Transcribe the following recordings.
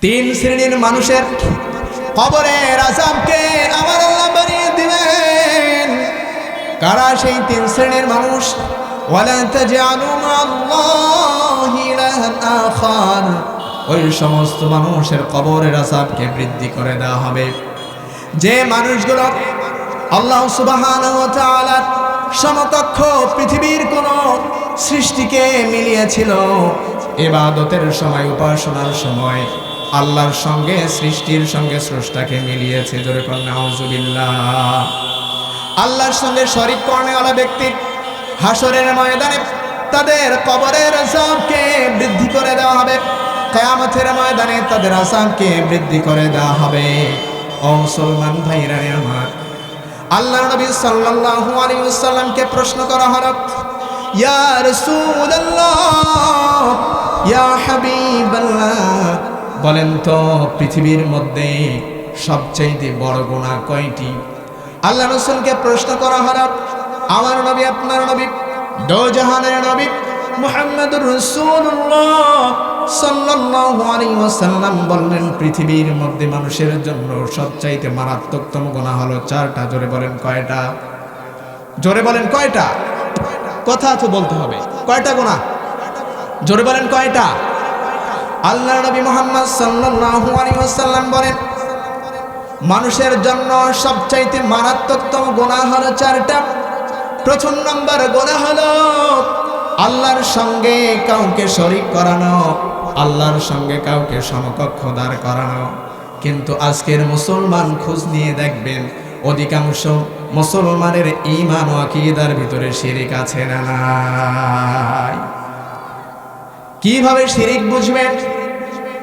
তিন শ্রেণির মানুষের কবরের আজাবকে আমার আল্লাহ বানিয়ে দিবেন। কারা সেই তিন শ্রেণির মানুষ? ওই সমস্ত মানুষের কবরের আজাবকে বৃদ্ধি করে দেওয়া হবে। যে মানুষগুলো আল্লাহ তাআলার সমকক্ষ পৃথিবীর কোন সৃষ্টিকে মিলিয়েছিল, এবাদতের সময়, উপাসনার সময় আল্লাহর সঙ্গে, সৃষ্টির সঙ্গে স্রষ্টাকে মিলিয়েছে। জোরে নাউজুবিল্লাহ। আল্লাহর সঙ্গে শরিক কর্ণেওয়ালা ব্যক্তি হাসরের ময়দানে তাদের কবরের আসাবকে বৃদ্ধি করে দেওয়া হবে। কেয়ামতের ময়দানে তাদের আসাবকে বৃদ্ধি করে দেওয়া হবে। ও মুসলমান ভাইরা আমার আল্লাহ নবী সাল্লাল্লাহু আলাইহি ওয়াসাল্লামকে প্রশ্ন করা হলো, ইয়া রাসূলুল্লাহ, ইয়া হাবিবাল্লাহ বলেন তো, পৃথিবীর মধ্যে সবচেয়ে বড় গুনাহ কয়টি? আল্লাহ রসুলকে প্রশ্ন করা হলো, আমার নবী, আপনার নবী দো জাহানের নবী মুহাম্মদুর রাসূলুল্লাহ সাল্লাল্লাহু আলাইহি ওয়াসাল্লাম বললেন, পৃথিবীর মধ্যে মানুষের জন্য সবচাইতে মারাত্মকতম গুনাহ হলো চারটা। জোরে বলেন কয়টা? জোরে বলেন কয়টা? কথা তো বলতে হবে। কয়টা গুনাহ? জোরে বলেন কয়টা? আল্লাহ নবী মুহাম্মদ সাল্লাল্লাহু আলাইহি ওয়াসাল্লাম বলেন, মানুষের জন্য সবচাইতে মারাত্মকতম গোনা হলো চারটা। প্রথম নম্বর গোনা হলো আল্লাহর সঙ্গে কাউকে শরিক করানো, আল্লাহর সঙ্গে কাউকে সমকক্ষ দাঁড় করানো। কিন্তু আজকের মুসলমান খোঁজ নিয়ে দেখবেন, অধিকাংশ মুসলমানের ইমান ও ভিতরে শিরিক আছে না কীভাবে শিরিক বুঝবেন?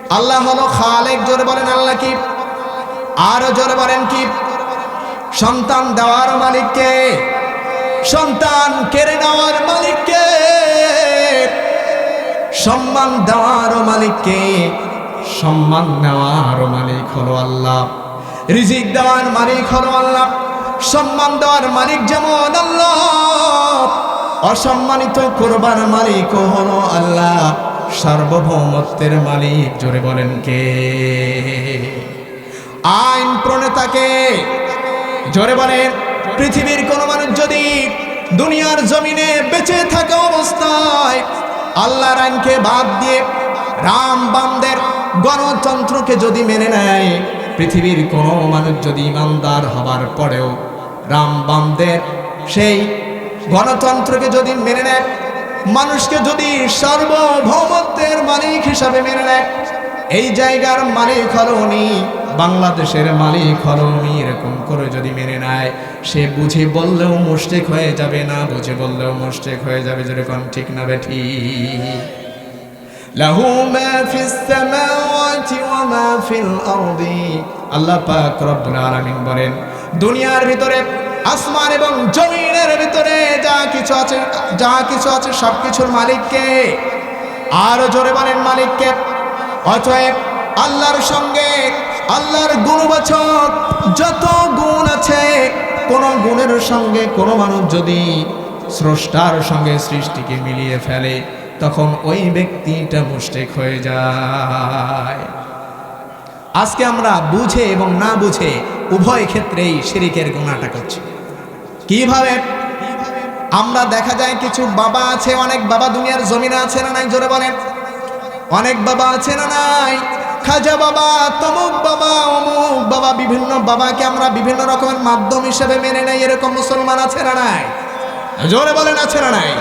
আল্লাহ হলো খালেক, জোরে বলেন আল্লাহ কি? আরও জোরে বলেন কি? সন্তান দেওয়ার মালিককে, সন্তান কেড়ে নেওয়ার মালিককে, সম্মান দেওয়ার মালিককে, সম্মান নেওয়ার মালিক হলো আল্লাহ। রিজিক দেওয়ার মালিক হলো আল্লাহ। সম্মান দেওয়ার মালিক যেমন আল্লাহ, অসম্মানিত করবার মালিক হলো আল্লাহ। সার্বভৌমত্বের মালিক। জোরে বলেন কে? আইন প্রণেতাকে জোরে বলেন, পৃথিবীর কোন মানুষ যদি দুনিয়ার জমিনে বেঁচে থাকা অবস্থায়, আল্লাহর আইনকে বাদ দিয়ে রাম বামদের গণতন্ত্রকে যদি মেনে নেয়, পৃথিবীর কোন মানুষ যদি ইমানদার হবার পরেও রাম বামদের সেই গণতন্ত্রকে যদি মেনে নেয় মানুষকে যদি সার্বভৌমত্বের মালিক হিসাবে মেনে নেয়, এই জায়গার মালিক হলো উনি, বাংলাদেশের মালিক হলো উনি, এরকম করে যদি মেনে নেয়, সে বুঝে বললেও মুষ্টিক হয়ে যাবে না, বুঝে বললেও মুষ্টিক হয়ে যাবে, যেরকম ঠিক না বেঠি আল্লাহ পাক রব্বুল আলামিন বলেন, দুনিয়ার ভিতরে আসমান এবং জমিনের ভিতরে যা কিছু আছে, যা কিছু আছে সবকিছুর মালিককে। আরও জোরে বলেন মালিককে। অতএব আল্লাহর সঙ্গে আল্লাহর গুণবাচক যত গুণ আছে, কোন গুণের সঙ্গে কোনো মানুষ যদি স্রষ্টার সঙ্গে সৃষ্টিকে মিলিয়ে ফেলে, তখন ওই ব্যক্তিটা মুষ্টেক হয়ে যায়। আজকে আমরা বুঝে এবং না বুঝে উভয় ক্ষেত্রেই শিরিকের গুণাটা করছি। কীভাবে? আমরা দেখা যায় কিছু বাবা আছে, অনেক বাবা দুনিয়ার জমিনে আছে না নাই? জোরে বলেন। অনেক বাবা আছে না নাই? খাজা বাবা, তমুক বাবা, অমুক বাবা, বিভিন্ন বাবাকে আমরা বিভিন্ন রকমের মাধ্যম হিসেবে মেনে নেই, এরকম মুসলমান আছে না নাই? জোরে বলেন, আছে না নাই?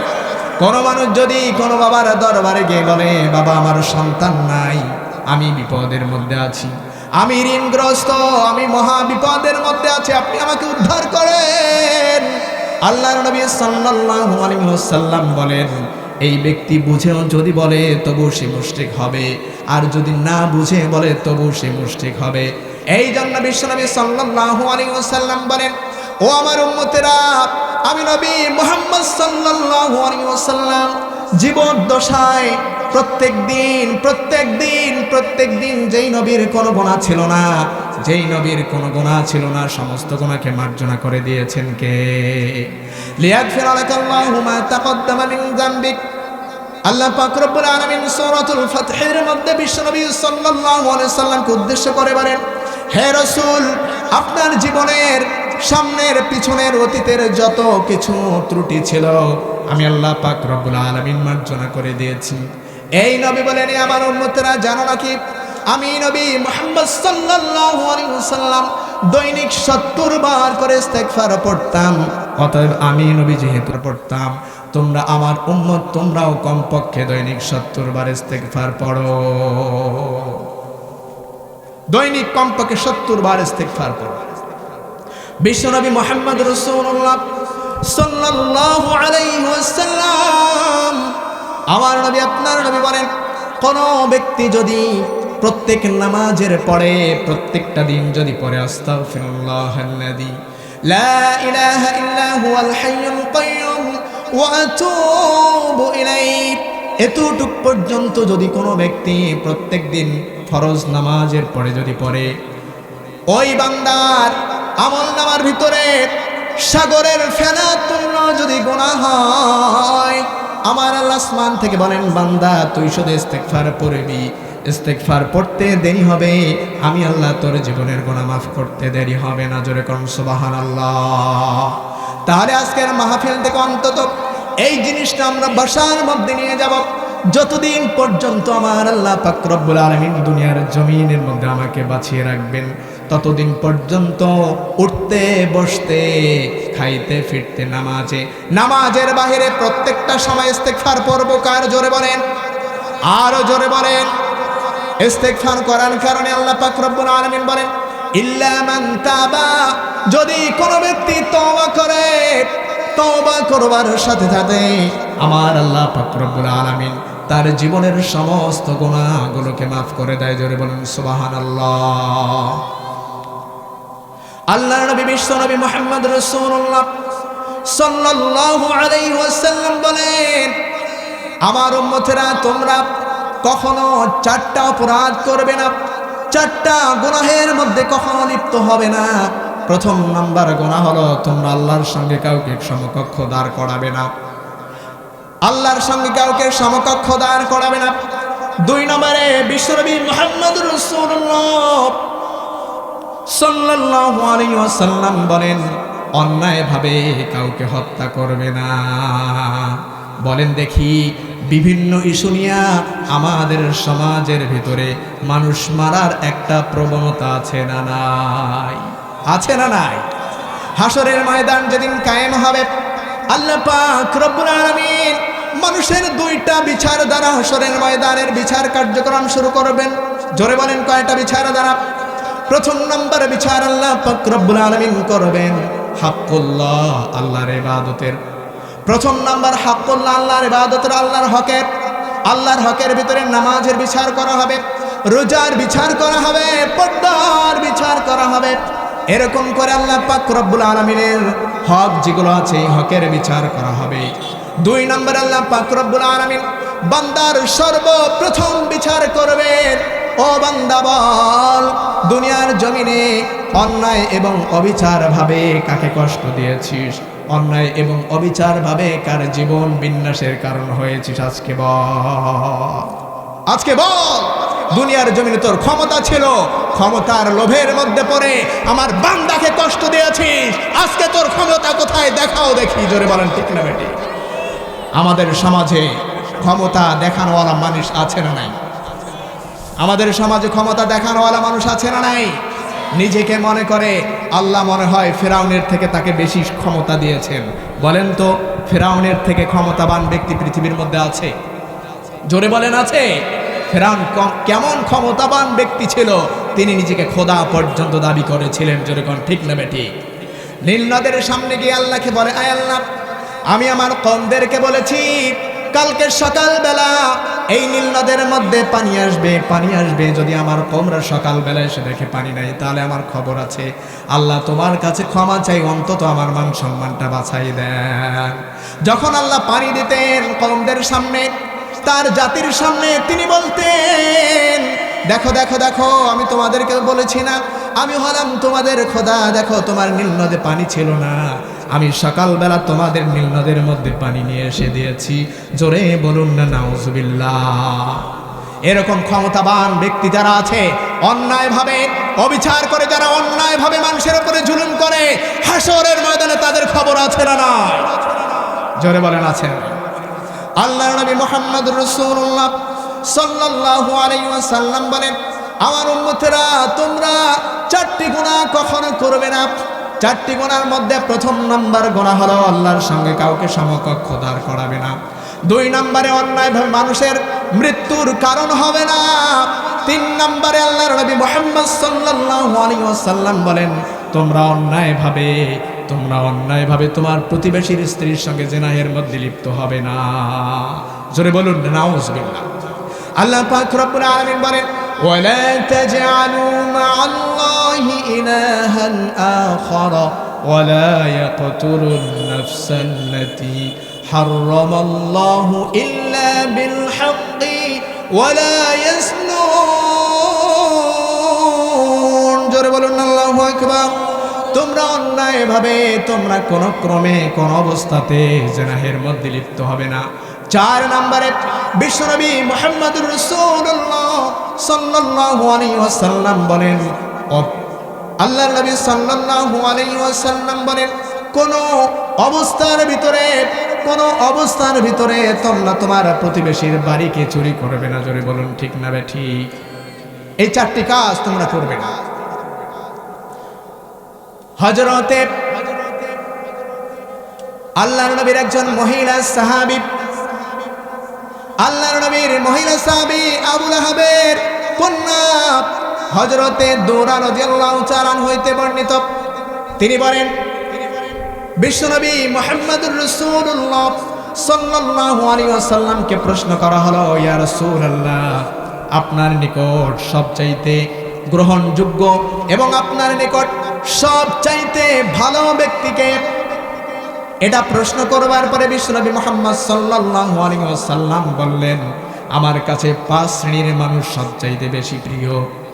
কোনো মানুষ যদি কোনো বাবার দরবারে গিয়ে বলে, বাবা, আমার সন্তান নাই। আমি বিপদের মধ্যে আছি। আমি ঋণগ্রস্ত, আমি মহা বিপদের মধ্যে আছি। আপনি আমাকে উদ্ধার করেন। আল্লাহর নবী সাল্লাল্লাহু আলাইহি ওয়াসাল্লাম বলেন, এই ব্যক্তি বুঝেও যদি বলে তবু সে মুশরিক হবে। আর যদি না বুঝে বলে তবু সে মুশরিক হবে। এই জন্য বিশ্বনবী সাল্লাল্লাহু আলাইহি ওয়াসাল্লাম বলেন, ও আমার উম্মতেরা, আমি নবী মুহাম্মদ সাল্লাল্লাহু আলাইহি ওয়াসাল্লাম জীবন দশায় প্রত্যেক দিন প্রত্যেক দিন প্রত্যেক দিন যেই নবীর কোনো গোনা ছিল না, যেই নবীর কোনো গোনা ছিল না, সমস্ত গোনাকে মার্জনা করে দিয়েছেন কে? লিয়াগফির লাকাল্লাহু মা তাকদ্দামা মিন যামবিক। আল্লাহ পাক রব্বুল আলামিন সূরাতুল ফাতহের মধ্যে বিশ্বনবী সাল্লাল্লাহু আলাইহি সাল্লামকে উদ্দেশ্য করে বলেন, হে রাসূল, আপনার জীবনের সামনের, পিছনের অতীতের যত কিছু ত্রুটি ছিল, আমি আল্লাহ পাক রব্বুল আলামিন মার্জনা করে দিয়েছি। এই নবী বলেন, "এ আমার উম্মতেরা, জানো নাকি আমি নবী মোহাম্মদ সাল্লাল্লাহু আলাইহি ওয়াসাল্লাম দৈনিক 70 বার করে ইস্তেগফার পড়তাম। অতএব আমি নবী যেহেতু পড়তাম, তোমরা আমার উম্মত, তোমরাও কমপক্ষে দৈনিক 70 বার ইস্তেগফার পড়ো। দৈনিক কমপক্ষে 70 বার ইস্তেগফার পড়ো। বিশ্বনবী মোহাম্মদ রাসূলুল্লাহ সাল্লাল্লাহু আলাইহি ওয়াসাল্লাম আমার নবী, আপনার নবী বলেন, কোন ব্যক্তি যদি প্রত্যেক নামাজের পরে, প্রত্যেকটা দিন যদি পরে আল্লাযী, লা এতটুক পর্যন্ত যদি কোনো ব্যক্তি প্রত্যেক দিন ফরজ নামাজের পরে যদি পড়ে, ওই বান্দার আমল নামার ভিতরে সাগরের ফেনা তুল্য যদি গোনা হয় আমার আল্লাহ আসমান থেকে বলেন, বান্দা, তুই শুধু ইস্তেকফার পড়বি ইস্তেকফার পড়তে দেরি হবে। আমি আল্লাহ তোর জীবনের গোনা মাফ করতে দেরি হবে না, জোরে করুন সুবাহান আল্লাহ তাহলে আজকের মাহফিল থেকে অন্তত এই জিনিসটা আমরা বাসার মধ্যে নিয়ে যাব। যতদিন পর্যন্ত আমার আল্লাহ পাক রব্বুল আলামিন দুনিয়ার জমিনের মধ্যে আমাকে বাঁচিয়ে রাখবেন ততদিন পর্যন্ত উঠতে, বসতে, খাইতে, ফিরতে, নামাজে। নামাজের বাহিরে প্রত্যেকটা সময় ইস্তেগফার পড়ব কার জোরে বলেন? আরও জোরে বলেন। ইস্তেগফার করার কারণে আল্লাহ পাক রব্বুল আলামিন বলেন, ইল্লা মান তাবা। যদি কোনো ব্যক্তি তওবা করে, তওবা করবার সাথে সাথে আমার আল্লাহ পাক রব্বুল আলামিন তার জীবনের সমস্ত গুনাহগুলোকে মাফ করে দেয়, জোরে বলেন, সুবহানাল্লাহ। আল্লাহর নবী, বিশ্ব নবী মুহাম্মদ রাসূলুল্লাহ সাল্লাল্লাহু আলাইহি ওয়াসাল্লাম বলেন, আমার উম্মতেরা, তোমরা কখনো চারটা অপরাধ করবে না, চারটা গুনাহের মধ্যে কখনো লিপ্ত হবে না। প্রথম নাম্বার গুনাহ হলো, তোমরা আল্লাহর সঙ্গে কাউকে সমকক্ষ দাঁড় করাবে না। আল্লাহর সঙ্গে কাউকে সমকক্ষ দাঁড় করাবে না। দুই নম্বরে বিশ্বনবী মোহাম্মদ রসুল্লাহ সাল্লাল্লাহু আলাইহি ওয়াসাল্লাম বলেন, অন্যায়ভাবে কাউকে হত্যা করবে না। বলেন, দেখি, বিভিন্ন ইস্যু নিয়ে আমাদের সমাজের ভিতরে মানুষ মারার একটা প্রবণতা আছে না নাই? আছে না নাই? হাসরের ময়দান যেদিন কায়েম হবে, আল্লাহ পাক রব্বুল আলামিন মানুষের দুইটা বিচার দ্বারা হাসরের ময়দানের বিচার কার্যক্রম শুরু করবেন। জোরে বলেন, কয়টা বিচার দ্বারা প্রথম নম্বর বিচার আল্লাহ পাক রব্বুল আলামিন করবেন। হাক্কুল্লাহ, আল্লাহর ইবাদতের। প্রথম নাম্বার হাক্কুল্লাহ, আল্লাহর ইবাদতের আল্লাহর হকের। আল্লাহর হকের ভিতরে নামাজের বিচার করা হবে, রোজার বিচার করা হবে, পর্দার বিচার করা হবে। এরকম করে আল্লাহ পাক আলমিনের হক যেগুলো আছে হকের বিচার করা হবে। দুই নম্বর আল্লাহ পাক আলমিন, বান্দার সর্বপ্রথম বিচার করবেন। ও বান্দা বল, দুনিয়ার জমিনে অন্যায় এবং অবিচার ভাবে কাকে কষ্ট দিয়েছিস? অন্যায় এবং অবিচার ভাবে কার জীবন বিন্যাসের কারণ হয়েছিস আজকে বল। আজকে বল, দুনিয়ার জমিনে তোর ক্ষমতা ছিল, ক্ষমতার লোভের মধ্যে পড়ে আমার বান্দাকে কষ্ট দিয়েছিস। আজকে তোর ক্ষমতা কোথায় দেখাও দেখি, জোরে বলেন ঠিক না বেটি? আমাদের সমাজে ক্ষমতা দেখানোওয়ালা মানুষ আছে না নাই? আমাদের সমাজে ক্ষমতা দেখানোওয়ালা মানুষ আছে না নাই? নিজেকে মনে করে আল্লাহ মনে হয় ফেরাউনের থেকে তাকে বেশি ক্ষমতা দিয়েছেন। বলেন তো, ফেরাউনের থেকে ক্ষমতাবান ব্যক্তি পৃথিবীর মধ্যে আছে? জোরে বলেন, আছে। ফেরাউন কম- কেমন ক্ষমতাবান ব্যক্তি ছিল, তিনি নিজেকে খোদা পর্যন্ত দাবি করেছিলেন। জোরে কোন, ঠিক নেবে ঠিক নীল নদের সামনে গিয়ে আল্লাহকে বলে, আয় আল্লাহ, আমি আমার কমদেরকে বলেছি কালকে সকালবেলা এই নীল নদের মধ্যে পানি আসবে পানি আসবে। যদি আমার কমরা সকালবেলা এসে দেখে পানি নাই, তাহলে আমার খবর আছে। আল্লাহ তোমার কাছে ক্ষমা চাই, অন্তত আমার মান সম্মানটা বাছাই দেন। যখন আল্লাহ পানি দিতেন কমদের সামনে, তার জাতির সামনে তিনি বলতেন, দেখো দেখো দেখো, আমি তোমাদেরকে বলেছি না, আমি হলাম তোমাদের খোদা। দেখো, তোমার নীল নদে পানি ছিল না। আমি সকালবেলা তোমাদের নীল নদের মধ্যে পানি নিয়ে এসে দিয়েছি। জোরে বলুন না, নাউজুবিল্লাহ। এরকম ক্ষমতাবান ব্যক্তি যারা আছে, অন্যায়ভাবে অবিচার করে, যারা অন্যায়ভাবে মানুষের উপরে জুলুম করে হাসরের ময়দানে তাদের খবর আছে না না জোরে বলেন আছেন আল্লাহ নবী মোহাম্মদ রসুল্লাহ আলাইহি ওয়াসাল্লাম বলেন, আমার উম্মতেরা, তোমরা চারটি গুনাহ কখনো করবে না। চারটি গোনার মধ্যে প্রথম নাম্বার গোনা হলো আল্লাহর সঙ্গে কাউকে সমকক্ষ দাঁড় করাবে না। দুই নম্বরে অন্যায়ভাবে মানুষের মৃত্যুর কারণ হবে না। তিন নম্বরে আল্লাহর নবী মোহাম্মদ সাল্লাল্লাহু আলাইহি ওয়াসাল্লাম বলেন, তোমরা অন্যায়ভাবে তোমরা অন্যায়ভাবে তোমার প্রতিবেশীর স্ত্রীর সঙ্গে জেনাহের মধ্যে লিপ্ত হবে না। জোরে বলুন নাউজ বিল্লাহ আল্লাহ পাক রব্বুল আলামিন বলেন, ওয়ালা তাজআলু الله إلها آخر ولا يقتلوا النفس التي حرم الله إلا بالحق ولا يسنون জোরে বলুন আল্লাহু আকবার তোমরা অন্যায়ভাবে তোমরা কোন ক্রমে কোন অবস্থাতে জেনাহের মধ্যে লিপ্ত হবে না চার নম্বরে বিশ্বনবী মোহাম্মদুর রসুল্লাহ সাল্লাল্লাহু আলাইহি ওয়াসাল্লাম বলেন আল্লাহর নবী সাল্লাল্লাহু আলাইহি ওয়াসাল্লাম বলেন, কোন অবস্থার ভিতরে, কোন অবস্থার ভিতরে তোমরা তোমার প্রতিবেশীর বাড়িকে চুরি করবে না। জোরে বলুন, ঠিক না ঠিক? এই চারটি কাজ তোমরা করবে না। হজরতে আল্লাহর নবীর একজন মহিলা সাহাবী, আল্লাহর নবীর মহিলা সাহাবী আবুল আহাবের কন্যা হজরতে রাদিয়াল্লাহু চালান হইতে বর্ণিত। তিনি বলেন, বিশ্বনবী মোহাম্মদুর রাসূলুল্লাহ সাল্লাল্লাহু আলাইহি ওয়াসাল্লামকে প্রশ্ন করা হলো, ইয়া রাসূলুল্লাহ, আপনার নিকট সবচাইতে গ্রহণযোগ্য এবং আপনার নিকট সবচাইতে ভালো ব্যক্তিকে এটা প্রশ্ন করবার পরে বিশ্বনবী মোহাম্মদ সাল্লাল্লাহু আলাইহি ওয়াসাল্লাম বললেন, আমার কাছে পাঁচ শ্রেণির মানুষ সবচাইতে বেশি প্রিয়।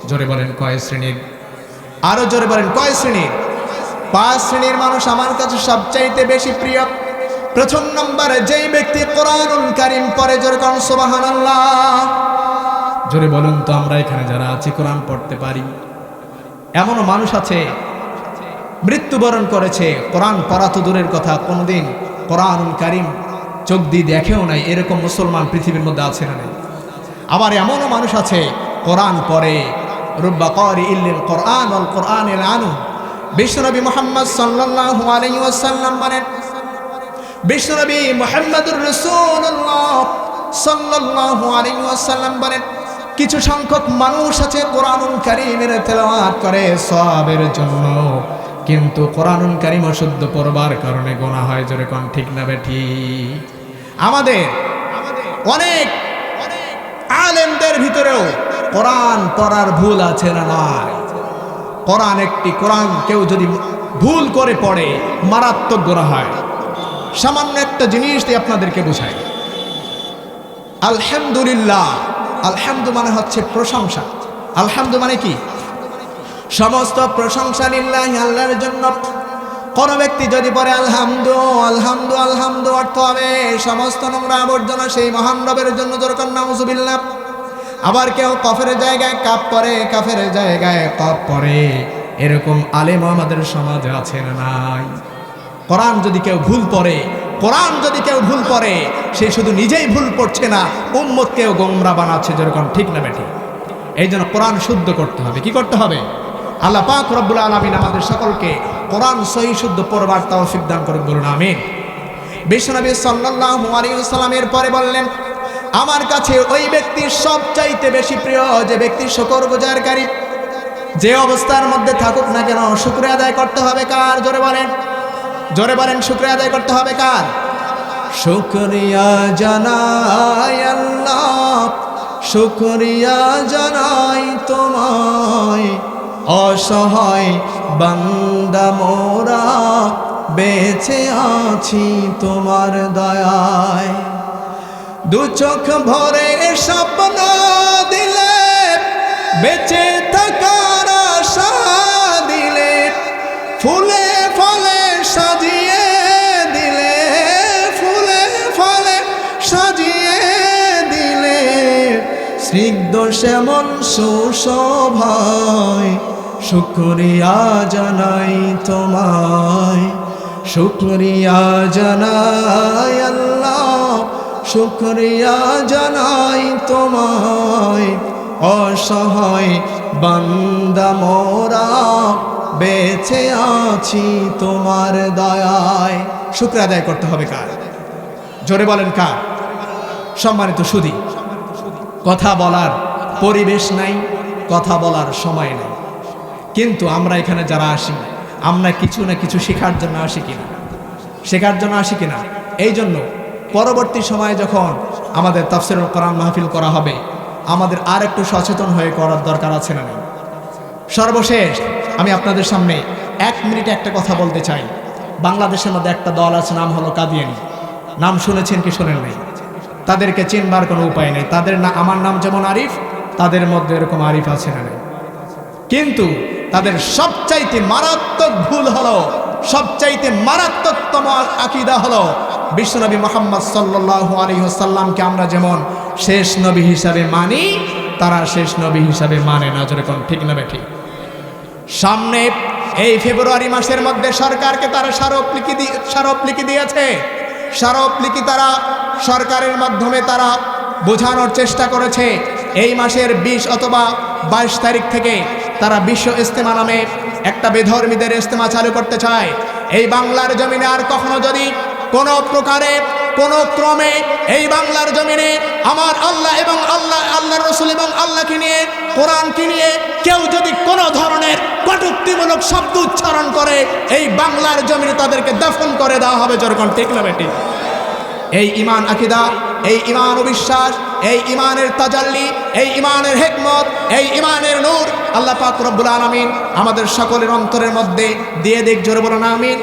জোরে বলেন কয় শ্রেণির? আরও জোরে বলেন কয় শ্রেণির? পাঁচ শ্রেণির মানুষ আমার কাছে সবচাইতে বেশি প্রিয়। প্রথম নম্বরে যেই ব্যক্তি কোরআনুল কারিম পরে জোরে কোন সুবহানাল্লাহ। জোরে বলুন তো আমরা এখানে যারা আছি কোরআন পড়তে পারি? এমনও মানুষ আছে মৃত্যুবরণ করেছে কোরআন পড়া তো দূরের কথা কোনোদিন কোরআনুল কারিম চোখ দিয়ে দেখেও নাই এরকম মুসলমান পৃথিবীর মধ্যে আছে না নেই। আবার এমনও মানুষ আছে কোরআন পড়ে কোরআন অল কোরআন কিছু সংখ্যক মানুষ আছে কোরআনুল কারীমের তেলাওয়াত করে সওয়াবের জন্য। কিন্তু কোরআনুল কারীম অশুদ্ধ পড়বার কারণে গোনা হয়, জোরে কোন ঠিক না বেঠি আমাদের অনেক আলেমদের ভিতরেও কোরআন পড়ার ভুল আছে না নয় কোরআন একটি, কোরআন কেউ যদি ভুল করে পড়ে, মারাত্মক গোনা হয়। সামান্য একটা জিনিস দিয়ে আপনাদেরকে বোঝাই। আলহামদুলিল্লাহ, আলহামদু মানে হচ্ছে প্রশংসা। আলহামদু মানে কি? সমস্ত প্রশংসা নিল্লাহ আল্লাহর জন্য। কোন ব্যক্তি যদি পড়ে, আলহামদু আলহামদু আলহামদু অর্থ হবে, সমস্ত নোংরা আবর্জনা সেই মহান রবের জন্য দরকার নাউজুবিল্লাহ। আবার কেউ কফের জায়গায় কাপ পরে, কাফের জায়গায় কপ পরে। এরকম আলেম আমাদের সমাজে আছে না নাই। কোরআন যদি কেউ ভুল পড়ে, কোরআন যদি কেউ ভুল পড়ে, সে শুধু নিজেই ভুল পড়ছে না, উম্মতকেও গোমরা বানাচ্ছে যেরকম ঠিক না বেঠি এই জন্য কোরআন শুদ্ধ করতে হবে। কি করতে হবে? আল্লাহ পাক রব্বুল আলমিন আমাদের সকলকে কোরআন সহি শুদ্ধ পড়বার তাও দান করুক বলুন আমিন। বিশ্বনবী সাল্লাল্লাহু আলাইহি ওয়াসাল্লামের পরে বললেন আমার কাছে ওই ব্যক্তি সবচাইতে বেশি প্রিয়, যে ব্যক্তি শকর গুজারকারী। যে অবস্থার মধ্যে থাকুক না কেন, শুক্রিয়া আদায় করতে হবে কার? জোরে বলেন। জোরে বলেন, শুক্রিয়া আদায় করতে হবে কার? শুক্রিয়া জানাই আল্লাহ, শুক্রিয়া জানাই তোমায়। অসহায় বান্দা মোরা বেঁচে আছি তোমার দয়ায়। দু চোখ ভরে স্বপ্ন দিলে, বেঁচে থাকার দিলে, ফুলে ফলে সাজিয়ে দিলে, ফুলে ফলে সাজিয়ে দিলে। স্নিগ্ধ সেমন সুশোভায়, শুক্রিয়া জানাই তোমায়, শুক্রিয়া জানাই আল্লাহ। শুক্রিয়া জানাই তোমায়, অসহায় বান্দা মোরা, বেঁচে আছি তোমার দয়ায়। শুক্র আদায় করতে হবে কার? জোরে বলেন কার? সম্মানিত সুদী, কথা বলার পরিবেশ নাই, কথা বলার সময় নেই। কিন্তু আমরা এখানে যারা আসি, আমরা কিছু না কিছু শেখার জন্য আসি কিনা? শেখার জন্য আসি কিনা? এই জন্য পরবর্তী সময়ে যখন আমাদের তাফসির কোরআন মাহফিল করা হবে, আমাদের আর একটু সচেতন হয়ে করার দরকার আছে না সর্বশেষ, আমি আপনাদের সামনে এক মিনিটে একটা কথা বলতে চাই। বাংলাদেশের মধ্যে একটা দল আছে, নাম হলো কাদিয়ানি। নাম শুনেছেন কি শোনেন নাই? তাদেরকে চিনবার কোনো উপায় নেই। তাদের না, আমার নাম যেমন আরিফ, তাদের মধ্যে এরকম আরিফ আছে না কিন্তু তাদের সবচাইতে মারাত্মক ভুল হলো, সবচাইতে মারাত্মকতম আকিদা হলো বিশ্বনবী মোহাম্মদ সাল্লাহ আলহিহসাল্লামকে আমরা যেমন শেষ নবী হিসাবে মানি, তারা শেষ নবী হিসাবে মানে না যেরকম ঠিক না ঠিক? সামনে এই ফেব্রুয়ারি মাসের মধ্যে সরকারকে তারা স্মারকলিপি স্মারকলিপি দিয়েছে। স্মারকলিপি তারা সরকারের মাধ্যমে তারা বোঝানোর চেষ্টা করেছে। এই মাসের বিশ অথবা বাইশ তারিখ থেকে তারা বিশ্ব ইস্তেমা নামে একটা বেধর্মীদের ইস্তেমা চালু করতে চায়। এই বাংলার জমিনে আর কখনো যদি কোনো প্রকারে, কোনো ক্রমে এই বাংলার জমিনে আমার আল্লাহ এবং আল্লাহ আল্লাহ রসুল এবং আল্লাহকে নিয়ে, কোরআনকে নিয়ে কেউ যদি কোনো ধরনের কটুক্তিমূলক শব্দ উচ্চারণ করে, এই বাংলার জমিনে তাদেরকে দফন করে দেওয়া হবে যেরকম ঠিক এই ইমান আকিদা, এই ইমান ও বিশ্বাস এই ইমানের তাজাল্লি, এই ইমানের হেকমত, এই ইমানের নূর, আল্লাহ পাক রব্বুল আলামিন আমাদের সকলের অন্তরের মধ্যে দিয়ে দেখ জোরে বলুন, আমিন।